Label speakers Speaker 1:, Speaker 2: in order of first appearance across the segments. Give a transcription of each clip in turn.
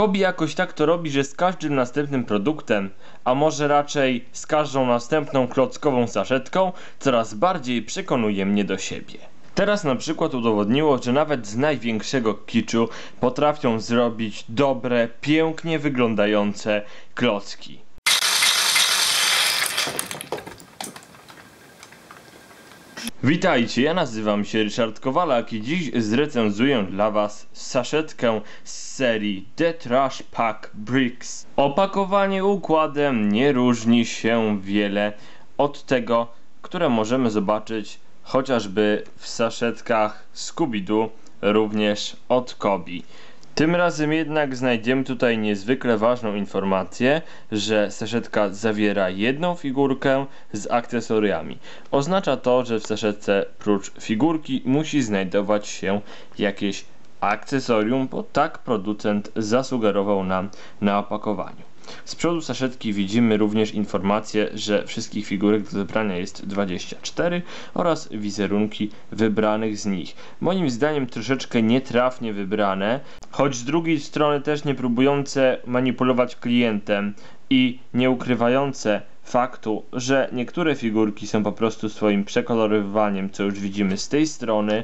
Speaker 1: Kobi jakoś tak to robi, że z każdym następnym produktem, a może raczej z każdą następną klockową saszetką, coraz bardziej przekonuje mnie do siebie. Teraz na przykład udowodniło, że nawet z największego kiczu potrafią zrobić dobre, pięknie wyglądające klocki. Witajcie, ja nazywam się Ryszard Kowalak i dziś zrecenzuję dla Was saszetkę z serii The Trash Pack Bricks. Opakowanie układem nie różni się wiele od tego, które możemy zobaczyć chociażby w saszetkach Scooby-Doo, również od Kobi. Tym razem jednak znajdziemy tutaj niezwykle ważną informację, że saszetka zawiera jedną figurkę z akcesoriami. Oznacza to, że w saszetce prócz figurki musi znajdować się jakieś akcesorium, bo tak producent zasugerował nam na opakowaniu. Z przodu saszetki widzimy również informację, że wszystkich figurek do zebrania jest 24 oraz wizerunki wybranych z nich. Moim zdaniem troszeczkę nietrafnie wybrane, choć z drugiej strony też nie próbujące manipulować klientem i nie ukrywające faktu, że niektóre figurki są po prostu swoim przekolorowywaniem, co już widzimy z tej strony,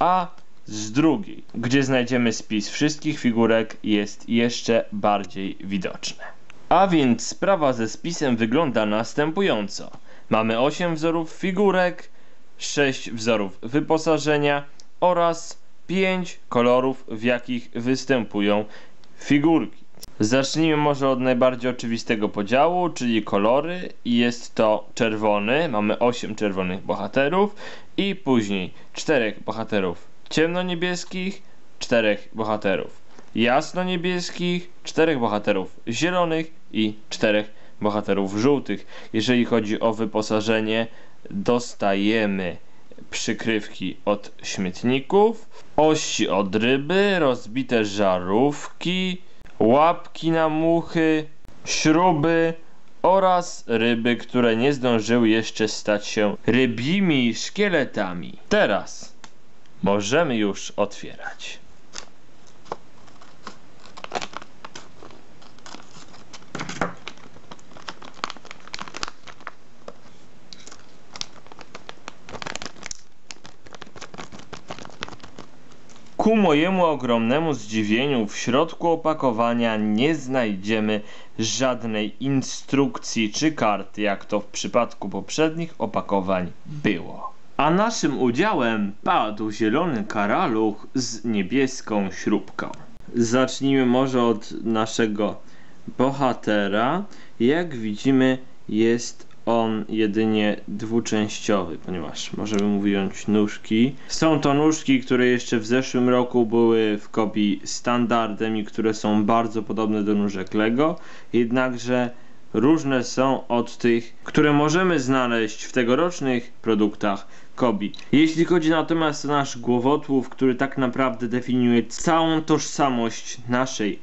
Speaker 1: a z drugiej, gdzie znajdziemy spis wszystkich figurek, jest jeszcze bardziej widoczne. A więc sprawa ze spisem wygląda następująco. Mamy 8 wzorów figurek, 6 wzorów wyposażenia oraz 5 kolorów, w jakich występują figurki. Zacznijmy może od najbardziej oczywistego podziału, czyli kolory. Jest to czerwony, mamy 8 czerwonych bohaterów i później 4 bohaterów ciemnoniebieskich, 4 bohaterów jasno-niebieskich, czterech bohaterów zielonych i czterech bohaterów żółtych. Jeżeli chodzi o wyposażenie, dostajemy przykrywki od śmietników, ości od ryby, rozbite żarówki, łapki na muchy, śruby oraz ryby, które nie zdążyły jeszcze stać się rybimi szkieletami. Teraz możemy już otwierać. Ku mojemu ogromnemu zdziwieniu w środku opakowania nie znajdziemy żadnej instrukcji czy karty, jak to w przypadku poprzednich opakowań było. A naszym udziałem padł zielony karaluch z niebieską śrubką. Zacznijmy może od naszego bohatera. Jak widzimy jest on jedynie dwuczęściowy, ponieważ możemy mu wyjąć nóżki. Są to nóżki, które jeszcze w zeszłym roku były w kopii standardem i które są bardzo podobne do nóżek Lego, jednakże różne są od tych, które możemy znaleźć w tegorocznych produktach Kobi. Jeśli chodzi natomiast o nasz głowotłów, który tak naprawdę definiuje całą tożsamość naszej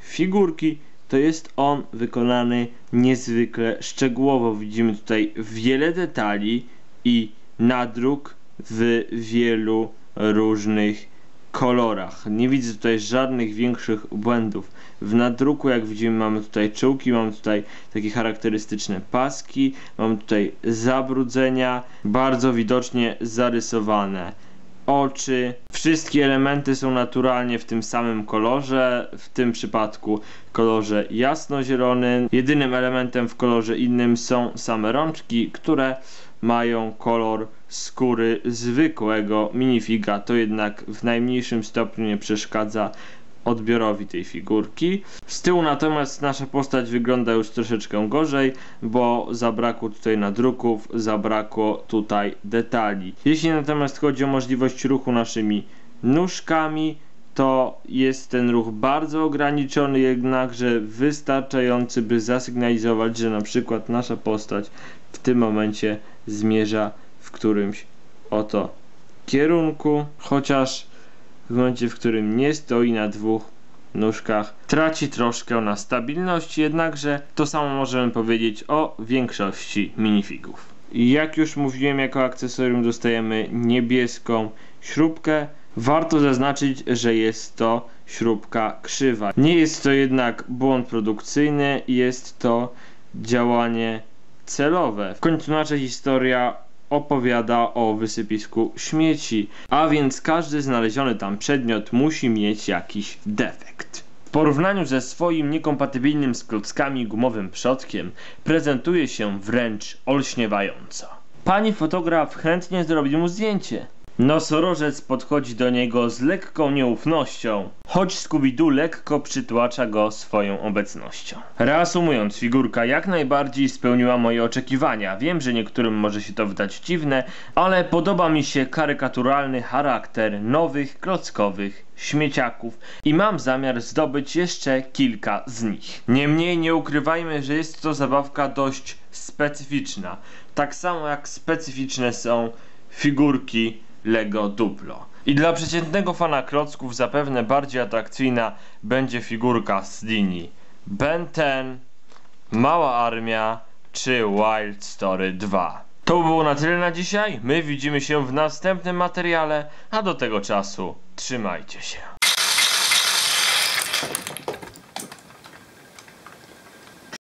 Speaker 1: figurki, to jest on wykonany niezwykle szczegółowo. Widzimy tutaj wiele detali i nadruk w wielu różnych kolorach. Nie widzę tutaj żadnych większych błędów. W nadruku, jak widzimy, mamy tutaj czułki, mamy tutaj takie charakterystyczne paski, mamy tutaj zabrudzenia, bardzo widocznie zarysowane oczy. Wszystkie elementy są naturalnie w tym samym kolorze, w tym przypadku kolorze jasnozielonym. Jedynym elementem w kolorze innym są same rączki, które mają kolor skóry zwykłego minifiga. To jednak w najmniejszym stopniu nie przeszkadza odbiorowi tej figurki. Z tyłu natomiast nasza postać wygląda już troszeczkę gorzej, bo zabrakło tutaj nadruków, zabrakło tutaj detali. Jeśli natomiast chodzi o możliwość ruchu naszymi nóżkami, to jest ten ruch bardzo ograniczony, jednakże wystarczający, by zasygnalizować, że na przykład nasza postać w tym momencie zmierza w którymś oto kierunku, chociaż w momencie, w którym nie stoi na dwóch nóżkach, traci troszkę na stabilności, jednakże to samo możemy powiedzieć o większości minifigów. Jak już mówiłem, jako akcesorium dostajemy niebieską śrubkę. Warto zaznaczyć, że jest to śrubka krzywa. Nie jest to jednak błąd produkcyjny, jest to działanie celowe. W końcu nasza historia opowiada o wysypisku śmieci, a więc każdy znaleziony tam przedmiot musi mieć jakiś defekt. W porównaniu ze swoim niekompatybilnym z klockami gumowym przodkiem prezentuje się wręcz olśniewająco. Pani fotograf chętnie zrobi mu zdjęcie. Nosorożec podchodzi do niego z lekką nieufnością, choć Scooby-Doo lekko przytłacza go swoją obecnością. Reasumując, figurka jak najbardziej spełniła moje oczekiwania. Wiem, że niektórym może się to wydać dziwne, ale podoba mi się karykaturalny charakter nowych, klockowych śmieciaków i mam zamiar zdobyć jeszcze kilka z nich. Niemniej nie ukrywajmy, że jest to zabawka dość specyficzna. Tak samo jak specyficzne są figurki Lego Duplo. I dla przeciętnego fana klocków zapewne bardziej atrakcyjna będzie figurka z linii Ben 10, Mała Armia czy Wild Story 2. To by było na tyle na dzisiaj. My widzimy się w następnym materiale, a do tego czasu trzymajcie się.